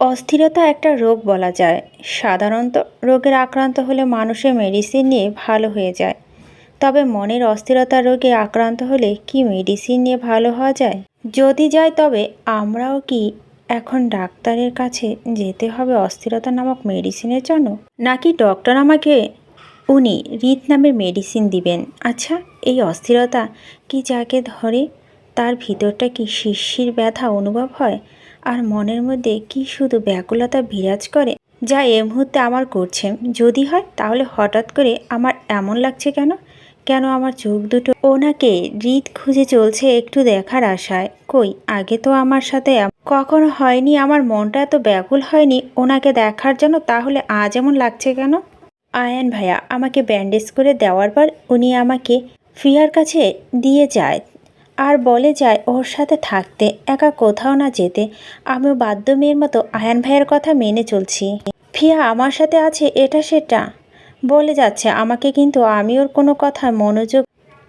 অস্থিরতা একটা রোগ বলা যায়। সাধারণত রোগের আক্রান্ত হলে মানুষের মেডিসিন নিয়ে ভালো হয়ে যায়। তবে মনের অস্থিরতা রোগে আক্রান্ত হলে কি মেডিসিন নিয়ে ভালো হওয়া যায়? যদি যায় তবে আমরাও কি এখন ডাক্তারের কাছে যেতে হবে অস্থিরতা নামক মেডিসিনের জন্য? নাকি ডক্টর আমাকে উনি হৃদ নামের মেডিসিন দিবেন? আচ্ছা এই অস্থিরতা কি যাকে ধরে তার ভিতরটা কি শিরশির ব্যথা অনুভব হয়? আর মনের মধ্যে কি শুধু ব্যাকুলতা বিরাজ করে যা এ মুহূর্তে আমার করছে? যদি হয়, তাহলে হঠাৎ করে আমার এমন লাগছে কেন? কেন আমার চোখ দুটো? ওনাকে হৃদ খুঁজে চলছে একটু দেখার আশায়। কই, আগে তো আমার সাথে কখনো হয়নি, আমার মনটা এত ব্যাকুল হয়নি। ওনাকে দেখার জন্য তাহলে আজ এমন লাগছে কেন? আয়ান ভাইয়া, আমাকে ব্যান্ডেজ করে দেওয়ার পর উনি আমাকে ফিয়ার কাছে দিয়ে যায়। আর বলে যায় ওর সাথে থাকতে, একা কোথাও না যেতে। আমিও বাধ্য মেয়ের মতো আয়ান ভাইয়ের কথা মেনে চলছি। ফিয়া, আমার সাথে আছে, এটা সেটা? বলে যাচ্ছে, আমাকে কিন্তু আমি ওর কোনো কথা মনোযোগ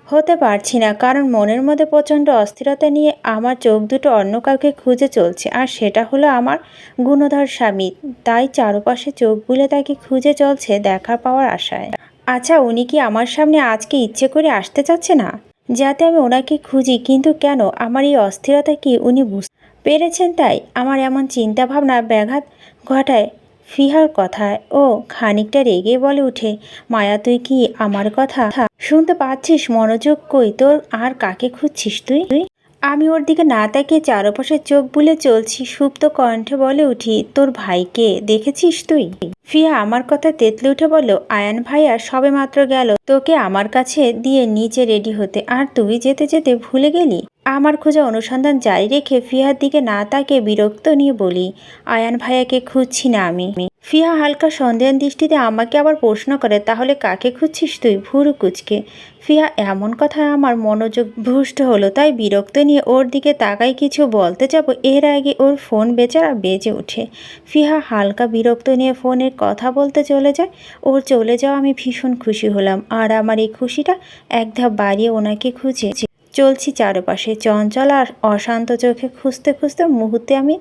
হতে পারছি না, কারণ মনের মধ্যে প্রচণ্ড অস্থিরতা নিয়ে আমার চোখ দুটো অন্য কাউকে খুঁজে চলছে, আর সেটা হলো আমার গুণধর স্বামী। তাই চারপাশে চোখ বুলে তাকে খুঁজে চলছে দেখা পাওয়ার আশায়। আচ্ছা উনি কি আমার সামনে আজকে ইচ্ছে করে আসতে চাচ্ছে না? যাতে আমি ওনাকে খুঁজি, কিন্তু কেন? আমার এই অস্থিরতা কি উনি বুঝতে পেরেছেন তাই? আমার এমন চিন্তা ভাবনা ব্যাঘাত ঘটায় ফিহার কথায়। ও খানিকটা রেগে বলে উঠে, মায়া, তুই কি আমার কথা শুনতে পাচ্ছিস? মনোযোগ কই? তোর আর কাকে খুঁজছিস তুই তুই? আমি ওর দিকে না তাকিয়ে চারপাশে চোখ বুলে চলছি, সুপ্ত কণ্ঠে বলে উঠি, তোর ভাইকে দেখেছিস তুই? ফিয়া আমার কথা তেতলে উঠে বলল, আয়ান ভাইয়া, সবে মাত্র গেল। তোকে আমার কাছে দিয়ে নিচে রেডি হতে। আর তুই যেতে যেতে ভুলে গেলি? আমার খোঁজা অনুসন্ধান জারি রেখে ফিয়ার দিকে না তাকে বিরক্ত নিয়ে বলি, আয়ান ভাইয়াকে খুঁজছি না আমি। ফিয়া হালকা সন্দেহ দৃষ্টিতে আমাকে আবার প্রশ্ন করে, তাহলে কাকে খুঁজছিস তুই, ভুরু কুচকে? ফিয়া, এমন কথায় আমার মনোযোগ ভ্রষ্ট হলো, তাই বিরক্ত নিয়ে ওর দিকে তাকাই, কিছু বলতে যাব। এর আগে ওর ফোন বেচারা বেজে ওঠে। ফিহা হালকা বিরক্ত নিয়ে ফোনের কথা বলতে চলে যায়। ওর চলে যাওয়া আমি ভীষণ খুশি হলাম, আর আমার এই খুশিটা এক ধাপ বাড়িয়ে ওনাকে খুঁজে। চলছি চারপাশে, চঞ্চল আর অশান্ত চোখে খুঁজতে খুঁজতে মুহূর্তে আমি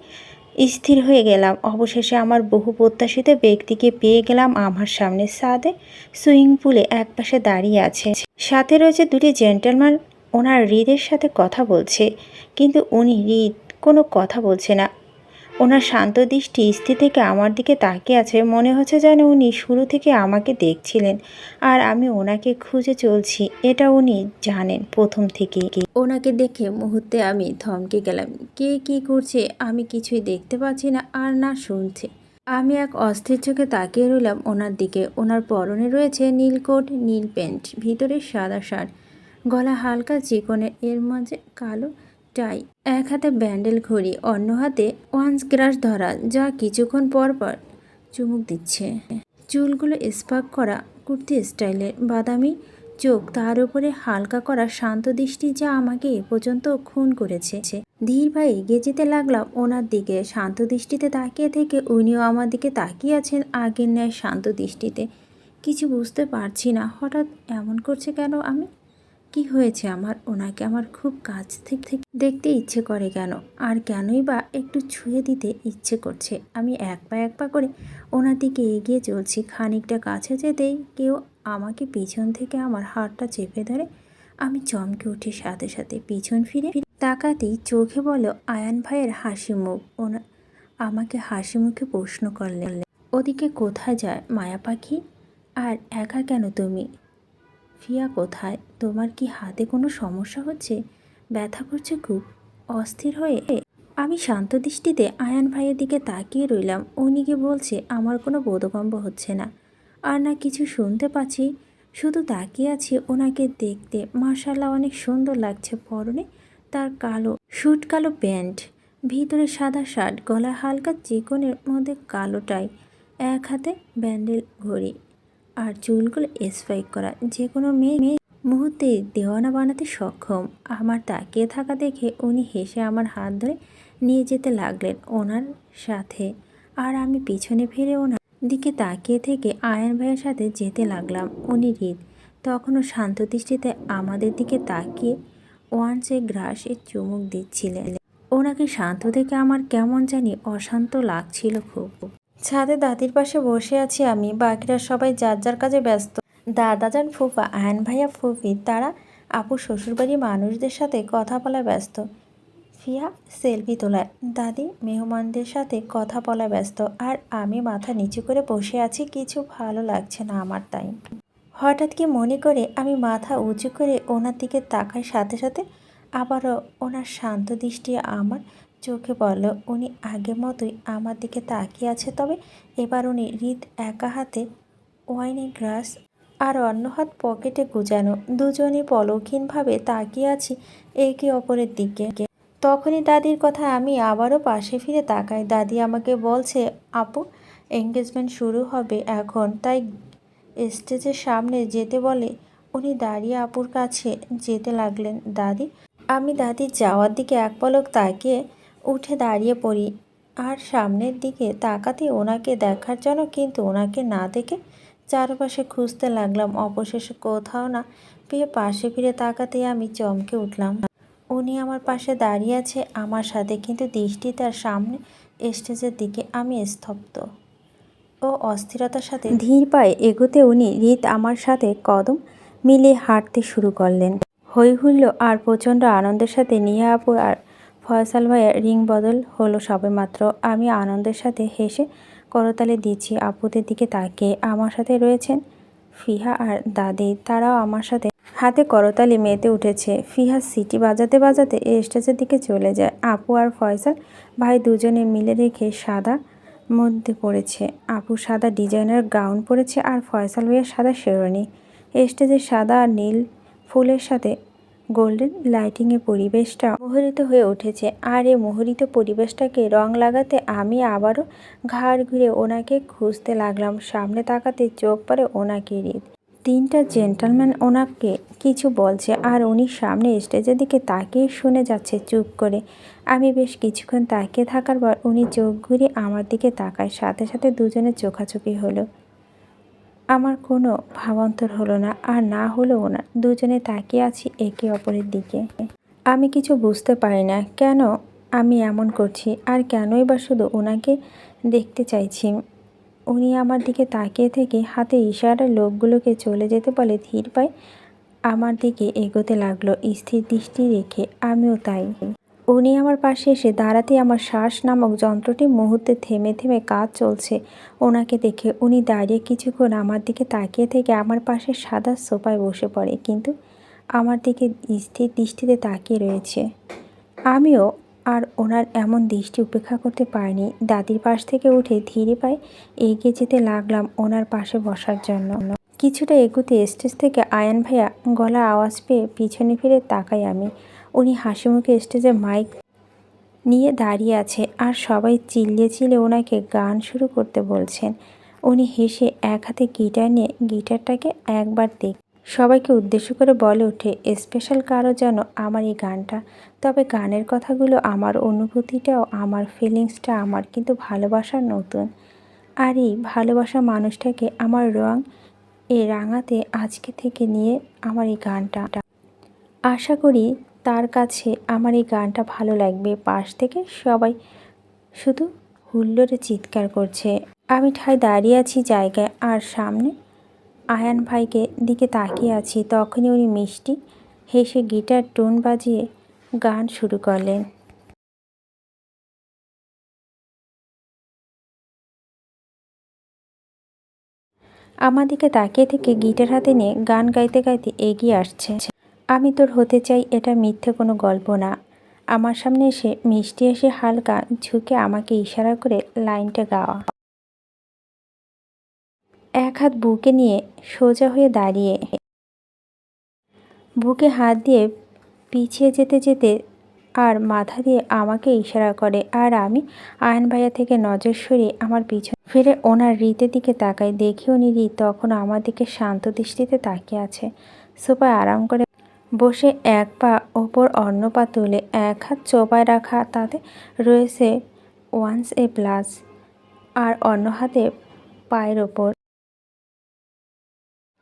স্থির হয়ে গেলাম। অবশেষে আমার বহু প্রত্যাশিত ব্যক্তিকে পেয়ে গেলাম আমার সামনে সাদে সুইমিং পুলে একপাশে দাঁড়িয়ে আছে। সাথে রয়েছে দুটি জেন্টেলম্যান। ওনার হৃদের সাথে কথা বলছে, কিন্তু উনি হৃদ কোনো কথা বলছে না। ওনার শান্ত দৃষ্টি স্থির থেকে আমার দিকে তাকিয়ে আছে, মনে হচ্ছে যেন উনি শুরু থেকে আমাকে দেখছিলেন আর আমি ওনাকে খুঁজে চলছি, এটা উনি জানেন প্রথম থেকে। ওনাকে দেখে মুহূর্তে আমি থমকে গেলাম, কে কি করছে আমি কিছুই দেখতে পাচ্ছি না আর না শুনছে। আমি এক অস্থির চোখে তাকিয়ে রইলাম ওনার দিকে, ওনার পরনে রয়েছে নীল কোট নীল প্যান্ট, ভিতরে সাদা শার্ট, গলা হালকা চিকনে, এর মাঝে কালো টাই এক হাতে ব্যান্ডেল ঘড়ি, অন্য হাতে ওয়ান্স গ্রাস ধরা, যা কিছুক্ষণ পর পর চুমুক দিচ্ছে। চুলগুলো স্পার্ক করা কুর্তি স্টাইলের বাদামি চোখ, তার উপরে হালকা করা শান্ত দৃষ্টি যা আমাকে এ পর্যন্ত খুন করেছে। ধীর ভাই এগিয়ে যেতে লাগলাম ওনার দিকে, শান্ত দৃষ্টিতে তাকিয়ে থেকে উনিও আমার দিকে তাকিয়ে আছেন আগের ন্যায় শান্ত দৃষ্টিতে। কিছু বুঝতে পারছি না, হঠাৎ এমন করছে কেন আমি? কি হয়েছে আমার? ওনাকে আমার খুব কাছ থেকে দেখতে ইচ্ছে করে কেন? আর কেনই বা একটু ছুঁয়ে দিতে ইচ্ছে করছে? আমি এক পা এক পা করে ওনার দিকে এগিয়ে চলছি। খানিকটা কাছে যেতেই কেউ আমাকে পিছন থেকে আমার হাতটা চেপে ধরে আমি চমকে উঠি সাথে সাথে। পিছন ফিরে তাকাতেই চোখে বলো আয়ান ভাইয়ের হাসি মুখ। ওনা, আমাকে হাসি মুখে প্রশ্ন করলেন, ওদিকে কোথায় যায় মায়া পাখি? আর একা কেন তুমি? ফিয়া কোথায়? তোমার কি হাতে কোনো সমস্যা হচ্ছে? ব্যথা করছে খুব। অস্থির হয়ে আমি শান্ত দৃষ্টিতে আয়ান ভাইয়ের দিকে তাকিয়ে রইলাম। উনিকে বলছে, আমার কোনো বোধগম্ব হচ্ছে না। আর না কিছু শুনতে পাচ্ছি। শুধু তাকিয়ে আছি ওনাকে দেখতে। মার্শাল্লাহ অনেক সুন্দর লাগছে পরনে। তার কালো শুট কালো প্যান্ট। ভিতরে সাদা শার্ট গলা হালকা চিকনের মধ্যে কালো টাই। এক হাতে ব্যান্ডেল ঘড়ি। আর চুলগুলো স্পাইক করা। যে কোনো মেয়ে মেয়ে মুহূর্তে দেওয়ানা বানাতে সক্ষম। আমার তাকিয়ে থাকা দেখে উনি হেসে আমার হাত ধরে নিয়ে যেতে লাগলেন ওনার সাথে। আর আমি পিছনে ফিরে ওনার দিকে তাকিয়ে থেকে আয়ন ভাইয়ের সাথে যেতে লাগলাম। উনি হৃদ তখনও শান্ত দৃষ্টিতে আমাদের দিকে তাকিয়ে ওয়ান্সে গ্রাসে চুমুক দিচ্ছিলেন। ওনাকে শান্ত দেখে আমার কেমন জানি অশান্ত লাগছিল খুব। ছাদে দাদির পাশে বসে আছি আমি। বাকিরা সবাই যার যার কাজে ব্যস্ত। দাদা যান ফুফা, আয়ন ভাইয়া ফুফি, তারা আপু শ্বশুরবাড়ির মানুষদের সাথে কথা বলা ব্যস্ত। ফিয়া সেলফি তোলায়। দাদি মেহমানদের সাথে কথা বলা ব্যস্ত। আর আমি মাথা নিচু করে বসে আছি, কিছু ভালো লাগছে না আমার তাই। হঠাৎ কি মনে করে আমি মাথা উঁচু করে ওনার দিকে তাকার সাথে সাথে, আবারও ওনার শান্ত দৃষ্টি আমার চোখে পড়ল, উনি আগের মতোই আমার দিকে তাকিয়ে আছে, তবে এবার উনি হৃদ একা হাতে ওয়াইনের গ্লাস আর অন্য হাত পকেটে গুজানো। দুজনে পলক্ষীনভাবে তাকিয়ে আছি একে অপরের দিকে। তখনই দাদির কথা আমি আবারও পাশে ফিরে তাকাই। দাদি আমাকে বলছে, আপু এঙ্গেজমেন্ট শুরু হবে এখন। তাই স্টেজের সামনে যেতে বলে উনি দাঁড়িয়ে আপুর কাছে যেতে লাগলেন। দাদি? আমি দাদির যাওয়ার দিকে এক পলক তাকিয়ে উঠে দাঁড়িয়ে পড়ি। আর সামনের দিকে তাকাতে ওনাকে দেখার জন্য কিন্তু ওনাকে না দেখে চারপাশে খুঁজতে লাগলাম। অবশেষে কোথাও না পেয়ে পাশে ফিরে তাকাতে আমি চমকে উঠলাম। উনি আমার পাশে দাঁড়িয়ে আছে, আমার সাথে কিন্তু দৃষ্টি তার সামনে স্টেজের দিকে আমি স্তব্ধ ও অস্থিরতার সাথে ধীর পায়ে এগোতে উনি রীত আমার সাথে কদম মিলিয়ে হাঁটতে শুরু করলেন। হই হুল্ল আর প্রচণ্ড আনন্দের সাথে নিহা আপু আর ফয়সাল ভাইয়ের রিং বদল হলো সবেমাত্র আমি আনন্দের সাথে হেসে করতালে দিচ্ছি আপুদের দিকে তাকিয়ে। আমার সাথে রয়েছেন ফিহা আর দাদি। তারাও আমার সাথে হাতে করতালি মেতে উঠেছে। ফিহা সিটি বাজাতে বাজাতে স্টেজের দিকে চলে যায়। আপু আর ফয়সাল ভাই দুজনে মিলে রেখে সাদা মধ্যে পড়েছে। আপু সাদা ডিজাইনার গাউন পরেছে আর ফয়সাল ভাইয়ের সাদা শেরওয়ানি। স্টেজে সাদা আর নীল ফুলের সাথে গোল্ডেন লাইটিংয়ে পরিবেশটা মোহরিত হয়ে উঠেছে। আর এই মোহরিত পরিবেশটাকে রং লাগাতে আমি আবারও ঘাড় ঘুরে ওনাকে খুঁজতে লাগলাম। সামনে তাকাতে চোখ পড়ে ওনাকে রিদ। তিনটা জেন্টালম্যান ওনাকে কিছু বলছে আর উনি সামনে স্টেজের দিকে তাকিয়ে শুনে যাচ্ছে চুপ করে। আমি বেশ কিছুক্ষণ তাকিয়ে থাকার পর উনি চোখ ঘুরে আমার দিকে তাকায়। সাথে সাথে দুজনের চোখাচোখি হলো। আমার কোনো ভাবান্তর হলো না, আর না হলো ওনার দুজনে তাকিয়ে আছি একে অপরের দিকে। আমি কিছু বুঝতে পারি না, কেন আমি এমন করছি, আর কেনই বা শুধু ওনাকে দেখতে চাইছি। উনি আমার দিকে তাকিয়ে থেকে হাতে ইশারার লোকগুলোকে চলে যেতে বলে ধীর পায় আমার দিকে এগোতে লাগল, স্থির দৃষ্টি রেখে। আমিও তাই। উনি আমার পাশে এসে দাঁড়াতে আমার শ্বাস নামক যন্ত্রটি মুহূর্তে থেমে থেমে কাজ চলছে। ওনাকে দেখে উনি দাঁড়িয়ে কিছুক্ষণ আমার দিকে তাকিয়ে থেকে আমার পাশে সাদা সোফায় বসে পড়ে, কিন্তু আমার দিকে স্থির দৃষ্টিতে তাকিয়ে রয়েছে। আমিও আর ওনার এমন দৃষ্টি উপেক্ষা করতে পারিনি। দাদির পাশ থেকে উঠে ধীরে পায়ে এগিয়ে যেতে লাগলাম ওনার পাশে বসার জন্য। কিছুটা এগুতে স্টেজ থেকে আয়ান ভাইয়া গলা আওয়াজ পেয়ে পিছনে ফিরে তাকাই আমি। উনি হাসি মুখে স্টেজে মাইক নিয়ে দাঁড়িয়ে আছে। আর সবাই চিল্লিয়ে চিল্লে ওনাকে গান শুরু করতে বলছেন। উনি হেসে এক হাতে গিটার নিয়ে গিটারটাকে একবার দেখ। সবাইকে উদ্দেশ্য করে বলে ওঠে, স্পেশাল কারও যেন আমার এই গানটা। তবে গানের কথাগুলো, আমার অনুভূতিটাও, আমার ফিলিংসটা, আমার কিন্তু ভালোবাসার নতুন। আর এই ভালোবাসা মানুষটাকে আমার রং এ রাঙাতে আজকে থেকে নিয়ে আমার এই গানটা। আশা করি তার কাছে আমার এই গানটা ভালো লাগবে। পাশ থেকে সবাই শুধু হুল্লোড়ে চিৎকার করছে। আমি ঠায় দাঁড়িয়ে আছি জায়গায় আর সামনে আয়ান ভাইকে দিকে তাকিয়ে আছি। তখনই উনি মিষ্টি হেসে গিটার, টোন বাজিয়ে গান শুরু করলেন। আমার দিকে তাকিয়ে থেকে গিটার হাতে নিয়ে গান গাইতে গাইতে এগিয়ে আসছে। আমি তোর হতে চাই এটা মিথ্যে কোনো গল্প না। আমার সামনে এসে মিষ্টি এসে হালকা ঝুঁকে আমাকে ইশারা করে লাইনটা গাওয়া। এক হাত বুকে নিয়ে সোজা হয়ে দাঁড়িয়ে। বুকে হাত দিয়ে পিছিয়ে যেতে যেতে আর মাথা দিয়ে আমাকে ইশারা করে, আর আমি? আয়ন ভাইয়া থেকে নজর সরিয়ে আমার পিছনে ফিরে ওনার রীতের দিকে তাকাই দেখি উনি রীত তখন আমার দিকে শান্ত দৃষ্টিতে তাকিয়ে আছে। সোফায় আরাম করে বসে এক পা ওপর অন্য পা তুলে এক হাত চোপায় রাখা তাতে রয়েছে ওয়ান্স এ প্লাস আর অন্য হাতে পায়ের ওপর।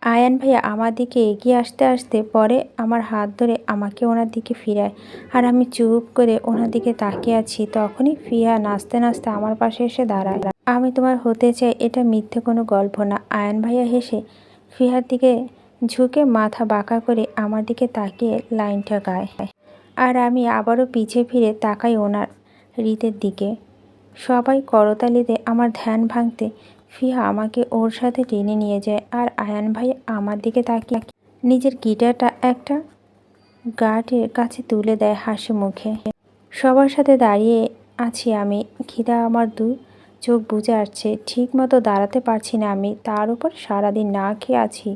আয়ান ভাইয়া, আমার দিকে এগিয়ে আসতে আসতে পরে আমার হাত ধরে আমাকে ওনার দিকে ফিরায় আর আমি চুপ করে ওনার দিকে তাকিয়ে আছি। তখনই ফিয়া নাচতে নাচতে আমার পাশে এসে দাঁড়ায়। আমি তোমার হতে চাই এটা মিথ্যে কোনো গল্প না। আয়ান ভাইয়া হেসে ফিহার দিকে ঝুঁকে মাথা বাঁকা করে আমার দিকে তাকিয়ে লাইনটা গায় আর আমি আবারও পিছে ফিরে তাকাই ওনার রীতের দিকে। সবাই করতালিতে আমার ধ্যান ভাঙতে ফিহা আমাকে ওর সাথে টেনে নিয়ে যায় আর আয়ান ভাই আমার দিকে তাকিয়ে নিজের গিটারটা একটা গার্ডের কাছে তুলে দেয় হাসি মুখে। সবার সাথে দাঁড়িয়ে আছি আমি, খিদা আমার দু চোখ বুঝে আসছে ঠিক মতো দাঁড়াতে পারছি না আমি, তার উপর সারাদিন না খেয়ে আছি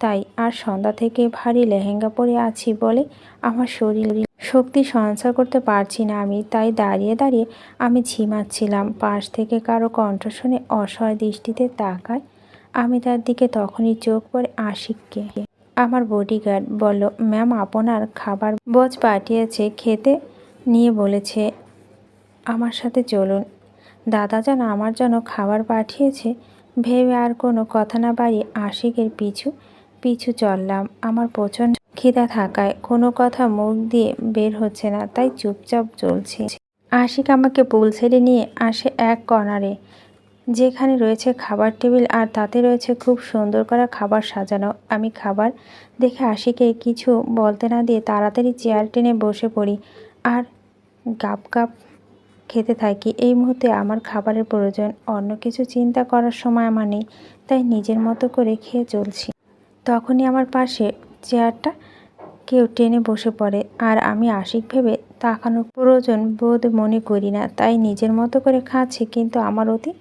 তাই আর সন্ধ্যা থেকে ভারী লেহেঙ্গা পরে আছি বলে আমার শরীর শক্তি সঞ্চার করতে পারছি না আমি। তাই দাঁড়িয়ে দাঁড়িয়ে আমি ঝিমাচ্ছিলাম। পাশ থেকে কারও কণ্ঠ শুনে অসহায় দৃষ্টিতে তাকায়। আমি তার দিকে তখনই চোখ পড়ে আশিককে। আমার বডিগার্ড বলল, ম্যাম, আপনার খাবার বজ পাঠিয়েছে, খেতে নিয়ে বলেছে। আমার সাথে চলুন। দাদা যেন আমার জন্য খাবার পাঠিয়েছে। ভেবে আর কোনো কথা না বাড়িয়ে আশিকের পিছু পিছু চললাম। আমার প্রচণ্ড খিদা থাকায় কোনো কথা মুখ দিয়ে বের হচ্ছে না, তাই চুপচাপ চলছে। আশিক আমাকে পুল ছেড়ে নিয়ে আসে এক কর্নারে, যেখানে রয়েছে খাবার টেবিল আর তাতে রয়েছে খুব সুন্দর করা খাবার সাজানো। আমি খাবার দেখে আশিকে কিছু বলতে না দিয়ে তাড়াতাড়ি চেয়ার টেনে বসে পড়ি আর গাপ গাপ খেতে থাকি। এই মুহূর্তে আমার খাবারের প্রয়োজন, অন্য কিছু চিন্তা করার সময় আমার নেই, তাই নিজের মতো করে খেয়ে চলছি। তখনই আমার পাশে চেয়ারটা কেউ টেনে বসে পড়ে। আর আমি আশিক ভেবে তাকানোর প্রয়োজন বোধ মনে করি না। তাই নিজের মতো করে খাচ্ছি কিন্তু আমার অতি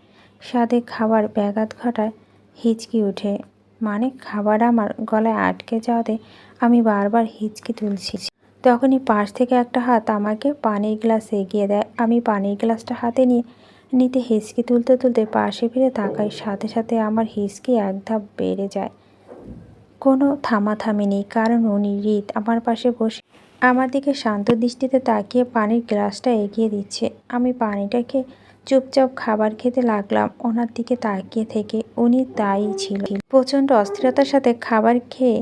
স্বাদে খাবার ব্যাঘাত ঘটায় হিচকি ওঠে। মানে খাবার আমার গলায় আটকে যাওয়াতে আমি বারবার হিচকি তুলছি। তখনই পাশ থেকে একটা হাত আমাকে পানির গ্লাস এগিয়ে দেয়। আমি পানির গ্লাসটা হাতে নিয়ে, নিতে হিচকি তুলতে তুলতে পাশে ফিরে তাকাই। সাথে সাথে আমার হিচকি এক ধাপ বেড়ে যায়। কোনো থামাথামি নেই, কারণ উনি রিত। আমার পাশে বসে আমার দিকে শান্ত দৃষ্টিতে তাকিয়ে পানির গ্লাসটা এগিয়ে দিচ্ছে। আমি পানিটাকে চুপচাপ খাবার খেতে লাগলাম, ওনার দিকে তাকিয়ে থেকে। উনি তাই ছিল। প্রচণ্ড অস্থিরতার সাথে খাবার খেয়ে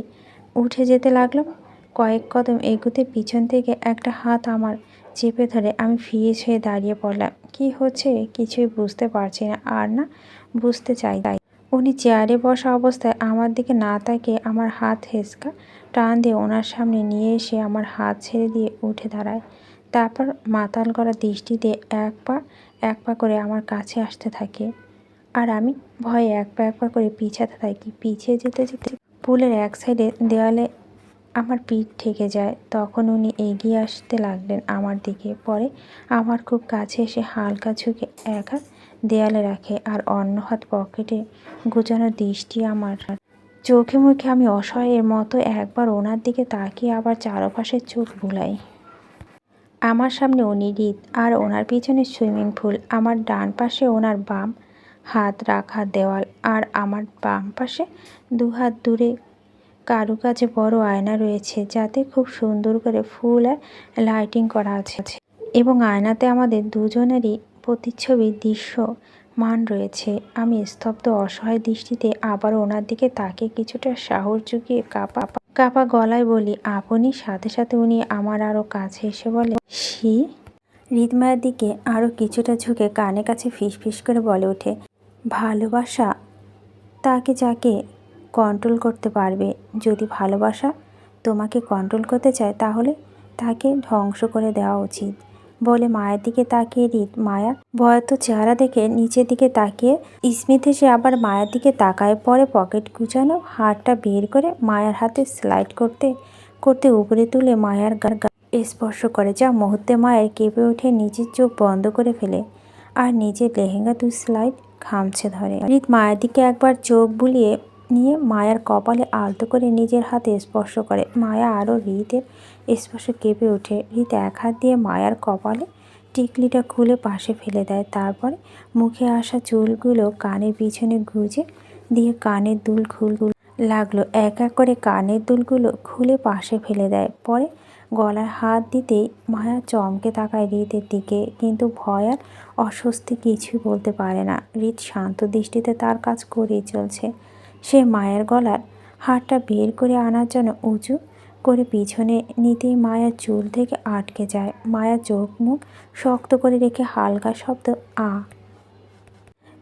উঠে যেতে লাগলাম। কয়েক কদম এগুতে পিছন থেকে একটা হাত আমার চেপে ধরে আমি ফিরে ছুঁয়ে দাঁড়িয়ে পড়লাম। কি হচ্ছে? কিছুই বুঝতে পারছি না। আর না, বুঝতে চাই। তাই উনি চেয়ারে বসা অবস্থায় আমার দিকে না তাকিয়ে আমার হাত হেসকা টান দিয়ে ওনার সামনে নিয়ে এসে আমার হাত ছেড়ে দিয়ে উঠে দাঁড়ায়। তারপর মাতাল করা দৃষ্টিতে এক পা এক পা করে আমার কাছে আসতে থাকে। আর আমি ভয়ে এক পা এক পা করে পিছাতে থাকি। পিছিয়ে যেতে যেতে পুলের এক সাইডে দেওয়ালে আমার পিঠ ঠেকে যায়। তখন উনি এগিয়ে আসতে লাগলেন আমার দিকে। পরে আমার খুব কাছে এসে হালকা ঝুঁকে এক হাত দেয়ালে রাখে আর অন্য হাত পকেটে গুজানো দৃষ্টি আমার। চোখে মুখে আমি অসহায়ের মতো একবার ওনার দিকে তাকিয়ে আবার চারপাশের চোখ বুলাই। আমার সামনে উনি রিত আর ওনার পিছনে সুইমিং পুল। আমার ডান পাশে ওনার বাম হাত রাখা দেওয়াল আর আমার বাম পাশে দু হাত দূরে কারুকাজে বড় আয়না রয়েছে, যাতে খুব সুন্দর করে ফুল আর লাইটিং করা আছে। এবং আয়নাতে আমাদের দুজনেরই প্রতিচ্ছবি দৃশ্য মান রয়েছে। আমি স্তব্ধ অসহায় দৃষ্টিতে আবার ওনার দিকে তাকে কিছুটা সাহস জুগিয়ে কাপা কাপা গলায় বলি, আপনি? সাথে সাথে উনি আমার আরও কাছে এসে বলে সি হৃদমায়ের দিকে আরও কিছুটা ঝুঁকে কানে কাছে ফিস ফিস করে বলে ওঠে, ভালোবাসা? তাকে যাকে কন্ট্রোল করতে পারবে। যদি ভালোবাসা তোমাকে কন্ট্রোল করতে চায়, তাহলে তাকে ধ্বংস করে দেওয়া উচিত। বলে মায়ের দিকে তাকিয়ে রিত মায়া ভয়ত চেহারা দেখে নিচের দিকে তাকিয়ে স্মিথ এসে আবার মায়ের দিকে তাকায়। পরে পকেট গুছানো হাতটা বের করে মায়ের হাতে স্লাইড করতে করতে উপরে তুলে মায়ার গা স্পর্শ করে। যা মুহূর্তে মায়ের কেঁপে উঠে নিজের চোখ বন্ধ করে ফেলে আর নিজের লেহেঙ্গা দু স্লাইড খামছে ধরে। রিত মায়ের দিকে একবার চোখ বুলিয়ে নিয়ে মায়ার কপালে আলতো করে নিজের হাতে স্পর্শ করে। মায়া আরও রিতের স্পর্শ কেঁপে ওঠে। রিত এক হাত দিয়ে মায়ার কপালে টিকলিটা খুলে পাশে ফেলে দেয়। তারপরে মুখে আসা চুলগুলো কানের পিছনে গুজে দিয়ে কানের দুল খুল লাগল। এক এক করে কানের দুলগুলো খুলে পাশে ফেলে দেয়। পরে গলায় হাত দিতেই মায়া চমকে তাকায় রিতের দিকে, কিন্তু ভয় আর অস্বস্তি কিছুই বলতে পারে না। রিত শান্ত দৃষ্টিতে তার কাজ করেই চলছে। সে মায়ের গলার হাতটা বের করে আনার জন্য উঁচু করে পিছনে নিতেই মায়ার চুল থেকে আটকে যায়। মায়া চোখ মুখ শক্ত করে রেখে হালকা শব্দ, আ।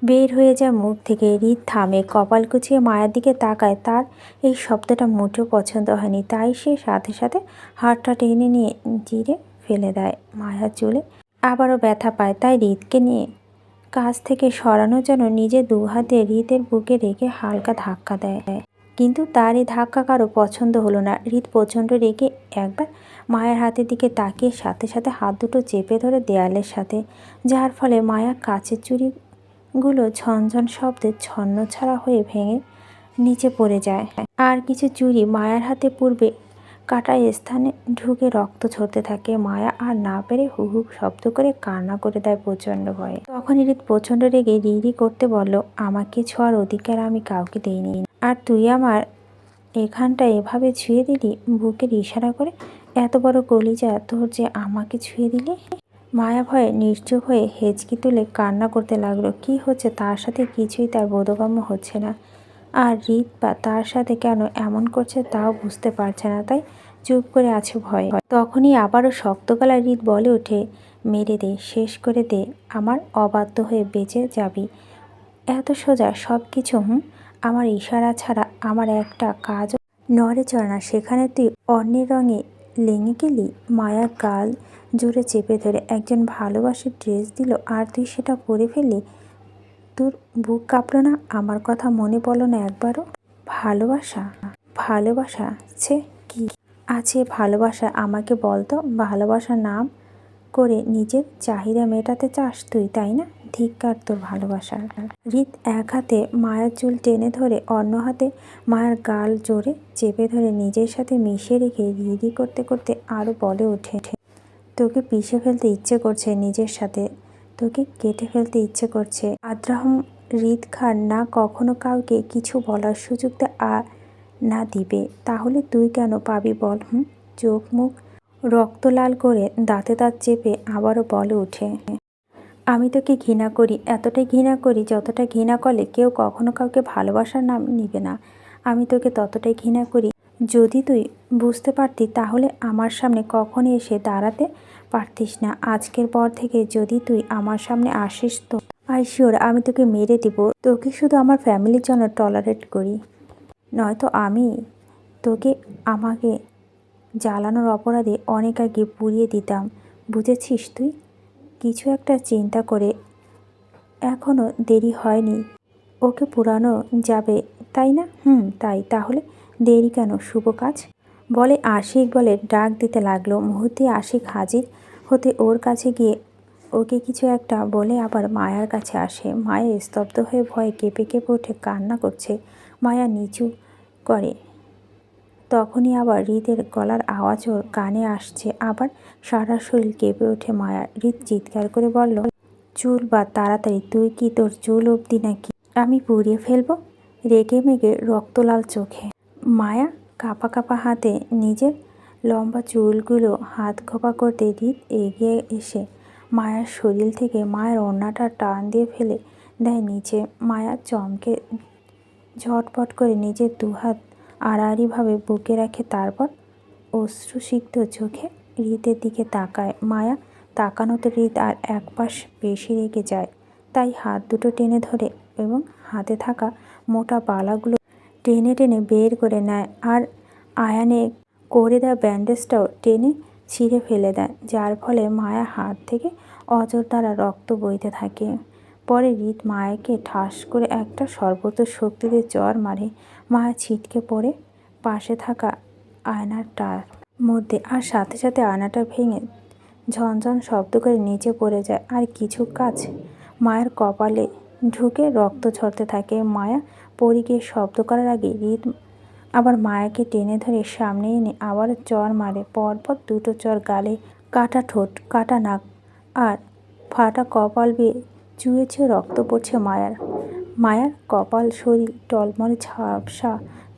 বের হয়ে যায় মুখ থেকে। হৃদ থামে, কপাল কুচিয়ে মায়ের দিকে তাকায়। তার এই শব্দটা মোটেও পছন্দ হয়নি। তাই সে সাথে সাথে হাতটা টেনে নিয়ে জিরে ফেলে দেয়। মায়ার চুলে আবারও ব্যথা পায়। তাই হৃদকে নিয়ে কাছ থেকে সরানোর জন্য নিজে দু হাতে হৃদের বুকে রেখে হালকা ধাক্কা দেয়। কিন্তু তার এই ধাক্কা কারও পছন্দ হলো না। হৃদ প্রচণ্ড রেগে একবার মায়ের হাতের দিকে তাকিয়ে সাথে সাথে হাত দুটো চেপে ধরে দেয়ালের সাথে, যার ফলে মায়া কাচের চুড়িগুলো ঝনঝন শব্দে ছন্ন ছাড়া হয়ে ভেঙে নিচে পড়ে যায়। আর কিছু চুড়ি মায়ার হাতে পূর্বে কাটা স্থানে ঢুকে রক্ত ঝরতে থাকে মায়া আর না পেরে হু হু শব্দ করে কান্না করে দেয় প্রচণ্ড ভয়ে। তখন হৃদ প্রচণ্ড রেগে রিরি করতে বলল, আমাকে ছোঁয়ার অধিকার আমি কাউকে দেইনি। আর তুই আমার এখানটা এভাবে ছুঁয়ে দিলি, বুকের ইশারা করে এত বড় কলিজা তোর যে আমাকে ছুঁয়ে দিলি? মায়া ভয়ে নিশ্চুপ হয়ে হেঁচকি তুলে কান্না করতে লাগল, কি হচ্ছে? তার সাথে কিছুই তার বোধগম্য হচ্ছে না। আর হৃদ বা তার সাথে কেন এমন করছে তাও বুঝতে পারছে না, তাই চুপ করে আছে ভয়ে। তখনই আবারও শক্ত গলায় হৃদ বলে ওঠে, মেরে দে, শেষ করে দে, আমার অবাধ্য হয়ে বেঁচে যাবি। এত সোজা সব কিছু হুম? আমার ইশারা ছাড়া আমার একটা কাজও নড়ে চড়ে না, সেখানে তুই অন্যের রঙে লেঙে গেলি মায়ার গাল জোরে চেপে ধরে একজন ভালোবাসার ড্রেস দিল, আর তুই সেটা পরে ফেললি? তোর বুক কাঁপলো না? আমার কথা মনে পড়ল না একবারও। ভালোবাসা? ভালোবাসা ছে কি? আছে ভালোবাসা আমাকে বলতো ভালোবাসা নাম করে নিজের চাহিদা মেটাতে চাস তুই, তাই না? ধিক্কার তোর ভালোবাসার হৃদ এক হাতে মায়ের চুল টেনে ধরে, অন্য হাতে মায়ের গাল জোরে চেপে ধরে নিজের সাথে মিশিয়ে রেখে রিদি করতে করতে আরও বলে ওঠে। তোকে পিষে ফেলতে ইচ্ছে করছে নিজের সাথে তোকে কেটে ফেলতে ইচ্ছে করছে। আদ্রাহম হৃদ খান না কখনো কাউকে কিছু বলার সুযোগ আর না দিবে। তাহলে তুই কেন পাবি বল, হুম? চোখ মুখ রক্ত লাল করে দাঁতে দাঁত চেপে আবারও বলে উঠে আমি তোকে ঘৃণা করি, এতটাই ঘৃণা করি যতটা ঘৃণা করলে কেউ কখনো কাউকে ভালোবাসার নাম নিবে না। আমি তোকে ততটাই ঘৃণা করি যদি তুই বুঝতে পারতি, তাহলে আমার সামনে কখনই এসে দাঁড়াতে পারতিস না। আজকের পর থেকে যদি তুই আমার সামনে আসিস তো। আই শিওর আমি তোকে মেরে দিব। তোকে শুধু আমার ফ্যামিলির জন্য টলারেট করি। নয়তো আমি তোকে, আমাকে জ্বালানোর অপরাধে অনেক আগে পুড়িয়ে দিতাম। বুঝেছিস তুই? কিছু একটা চিন্তা করে এখনও দেরি হয়নি। ওকে পুরানো যাবে, তাই না? হুম, তাই। তাহলে দেরি কেন? শুভ কাজ? বলে আশিক বলে ডাক দিতে লাগল। মুহূর্তে আশিক হাজির হতে ওর কাছে গিয়ে ওকে কিছু একটা বলে আবার মায়ার কাছে আসে। মায়া স্তব্ধ হয়ে ভয়ে কেঁপে কেঁপে উঠে কান্না করছে। মায়া নিচু করে। তখনই আবার হৃদের গলার আওয়াজ ওর কানে আসছে। আবার সারা শরীর কেঁপে ওঠে মায়া। হৃদ চিৎকার করে বলল, চুল বা তাড়াতাড়ি, তুই কি তোর চুল অবধি নাকি আমি পুড়িয়ে ফেলব? রেগে মেগে রক্তলাল চোখে। মায়া কাপা কাপা হাতে নিজের লম্বা চুলগুলো হাত খোপা করতে হৃদ এগিয়ে এসে মায়ার শরীর থেকে মায়ের ওড়নাটা টান দিয়ে ফেলে দেয় নিচে। মায়া চমকে ঝটপট করে নিজের দুহাত আড়াআড়িভাবে বুকে রাখে, তারপর অশ্রুসিক্ত চোখে হৃদের দিকে তাকায়। মায়া তাকানোতে হৃদ আর এক পাশ বেশি রেগে যায়। তাই হাত দুটো টেনে ধরে এবং হাতে থাকা মোটা বালাগুলো টেনে টেনে বের করে নেয় আর আয়ানে করে দেওয়া ব্যান্ডেজটাও টেনে ছিঁড়ে ফেলে দেয়, যার ফলে মায়া হাত থেকে অজর দ্বারা রক্ত বইতে থাকে। পরে হৃদ মায়াকে ঠাস করে একটা সর্বত শক্তিতে জ্বর মারে। মায়া ছিটকে পড়ে পাশে থাকা আয়নাটার মধ্যে আর সাথে সাথে আয়নাটা ভেঙে ঝনঝন শব্দ করে নিচে পড়ে যায়। আর কিছু কাজ মায়ের কপালে ঢুকে রক্ত ঝরতে থাকে। মায়া পরি গিয়ে শব্দ করার আগে হৃদ আবার মায়াকে টেনে ধরে সামনে এনে আবার চর মারে। পরপর দুটো চর গালে কাটা ঠোঁট, কাটা নাক আর ফাটা কপাল বেয়ে চুয়ে চুয়ে রক্ত পড়ছে মায়ার। মায়ার কপাল শরীর টলমলে ঝাপসা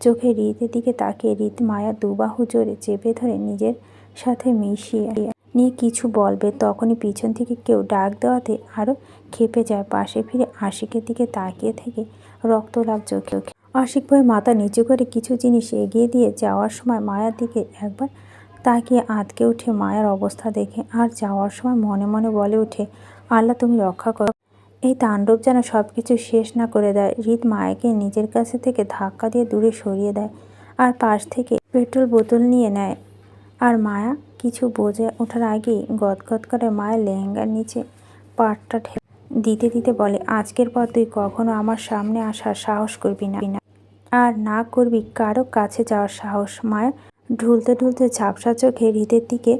চোখে হৃদের দিকে তাকিয়ে হৃদ মায়া দুবাহু জোরে চেপে ধরে নিজের সাথে মিশিয়ে নিয়ে কিছু বলবে। তখনই পিছন থেকে কেউ ডাক দেওয়াতে আরও খেপে যায়। পাশে ফিরে আশিকের দিকে তাকিয়ে থেকে রক্তলাভ চোখে অসিক ভয়ে মাথা নিচু করে কিছু জিনিস এগিয়ে দিয়ে যাওয়ার সময় মায়ার দিকে একবার তাকিয়ে আঁতকে উঠে মায়ার অবস্থা দেখে। আর যাওয়ার সময় মনে মনে বলে ওঠে, আল্লাহ, তুমি রক্ষা করো। এই তাণ্ডব যেন সব কিছু শেষ না করে দেয়। হৃদ মায়াকে নিজের কাছে থেকে ধাক্কা দিয়ে দূরে সরিয়ে দেয় আর পাশ থেকে পেট্রোল বোতল নিয়ে নেয়। আর মায়া কিছু বোঝে ওঠার আগেই গদগদ করে মায়ের লেহেঙ্গার নিচে পাটটা ঠেলে দিতে দিতে বলে, আজকের পর তুই কখনো আমার সামনে আসার সাহস করবি না। আর না করবি কারও কাছে যাওয়ার সাহস। মায়া ঢুলতে ঢুলতে ঝাপসা চোখে হৃদের দিকে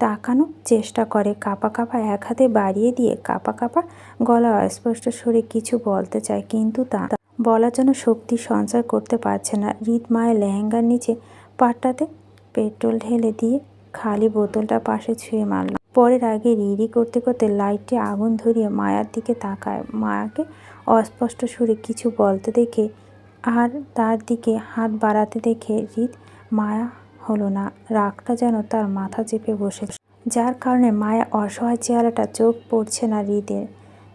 তাকানোর চেষ্টা করে, কাপা কাপা এক হাতে বাড়িয়ে দিয়ে কাপা কাপা গলা অস্পষ্ট সরে কিছু বলতে চায়, কিন্তু তা বলার জন্য শক্তি সঞ্চয় করতে পারছে না। হৃদ মায়ের লেহেঙ্গার নিচে পাটটাতে পেট্রোল ঢেলে দিয়ে খালি বোতলটা পাশে ছুঁয়ে মারল। পরের আগে রিড়ি করতে করতে লাইটে আগুন ধরিয়ে মায়ার দিকে তাকায়। মায়াকে অস্পষ্ট সুরে কিছু বলতে দেখে আর তার দিকে হাত বাড়াতে দেখে হৃদ মায়া হলো না। রাগটা যেন তার মাথা চেপে বসে যার কারণে মায়া অসহায় চেহারাটা চোখ পড়ছে না হৃদের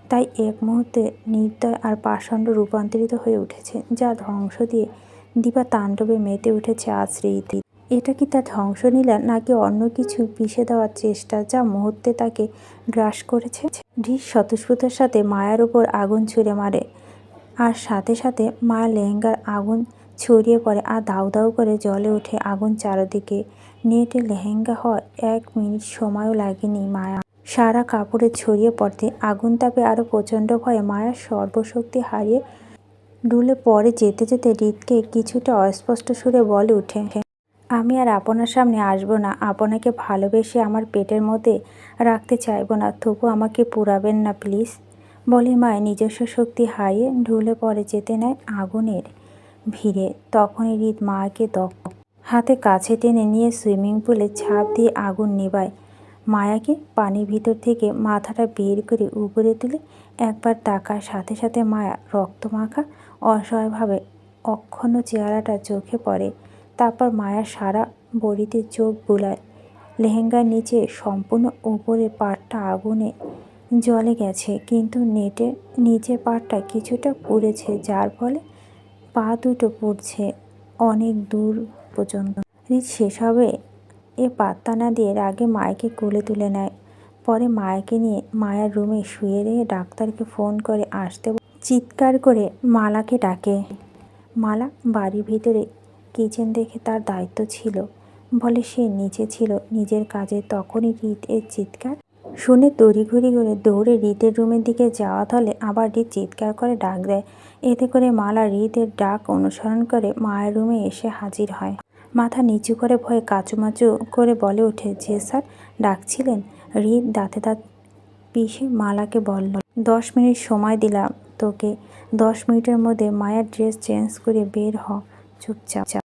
তাই এক মুহূর্তে নির্দয় আর পাষণ্ড রূপান্তরিত হয়ে উঠেছে, যা ধ্বংস দিয়ে দিবা তাণ্ডবে মেতে উঠেছে আজ হৃদ এটা কি তার ধ্বংস নীলা নাকি অন্য কিছু পিষে দেওয়ার চেষ্টা যা মুহূর্তে তাকে গ্রাস করেছে? ঢিস স্বতঃস্ফূর্তের সাথে মায়ার উপর আগুন ছুঁড়ে মারে। আর সাথে সাথে মা লেহেঙ্গার আগুন ছড়িয়ে পড়ে আর দাউ দাউ করে জলে ওঠে আগুন চারদিকে। নেটে লেহেঙ্গা হওয়ার এক মিনিট সময়ও লাগেনি মায়া। সারা কাপড়ে ছড়িয়ে পড়তে আগুন তাপে আরও প্রচণ্ড ভয়ে মায়ার সর্বশক্তি হারিয়ে ডুলে পরে যেতে যেতে হৃদকে কিছুটা অস্পষ্ট সুরে বলে ওঠে আমি আর আপনার সামনে আসব না। আপনাকে ভালোবেসে আমার পেটের মধ্যে রাখতে চাইব না। তবু আমাকে পুরাবেন না, প্লিজ। বলে মায় নিজস্ব শক্তি হারিয়ে ঢুলে পড়ে যেতে নেয় আগুনের ভিড়ে। তখনই হৃদ মাকে দক্ষ হাতে কাছে টেনে নিয়ে সুইমিং পুলে ঝাঁপ দিয়ে আগুন নেবায়। মায়াকে পানির ভিতর থেকে মাথাটা বের করে উপরে তুলে একবার তাকার সাথে সাথে মায়া রক্তমাখা অসহায়ভাবে অক্ষণ চেহারাটা চোখে পড়ে। তারপর মায়া সারা বড়িতে চোখ বুলায়। লেহেঙ্গার নিচে সম্পূর্ণ উপরে পাটটা আগুনে জলে গেছে, কিন্তু নেটের নিচের পাটটা কিছুটা পুড়েছে, যার ফলে পা দুটো পড়ছে অনেক দূর পর্যন্ত। শেষ হবে, এ পাত্তা না দিয়ে রাগে মায়কে কোলে তুলে নেয়। পরে মায়াকে নিয়ে মায়ার রুমে শুয়ে রেখে ডাক্তারকে ফোন করে আসতে চিৎকার করে মালাকে ডাকে। মালা বাড়ির ভিতরে কিচেন দেখে তার দায়িত্ব ছিল। বলে সে নিচে ছিল, নিজের কাজে তখনই রীত এর চিৎকার। শুনে তড়িঘড়ি করে দৌড়ে রীতের রুমের দিকে যাওয়া হলে আবার রীত চিৎকার করে ডাক দেয়। এতে করে মালা রীতের ডাক অনুসরণ করে মায়ের রুমে এসে হাজির হয়। মাথা নিচু করে ভয়ে কাচুমাচু করে বলে ওঠে, যে স্যার ডাকছিলেন? হৃদ দাঁতে দাঁত পিষে মালাকে বলল, দশ মিনিট সময় দিলাম তোকে। দশ মিনিটের মধ্যে মায়ের ড্রেস চেঞ্জ করে বের হ, চুপচাপ।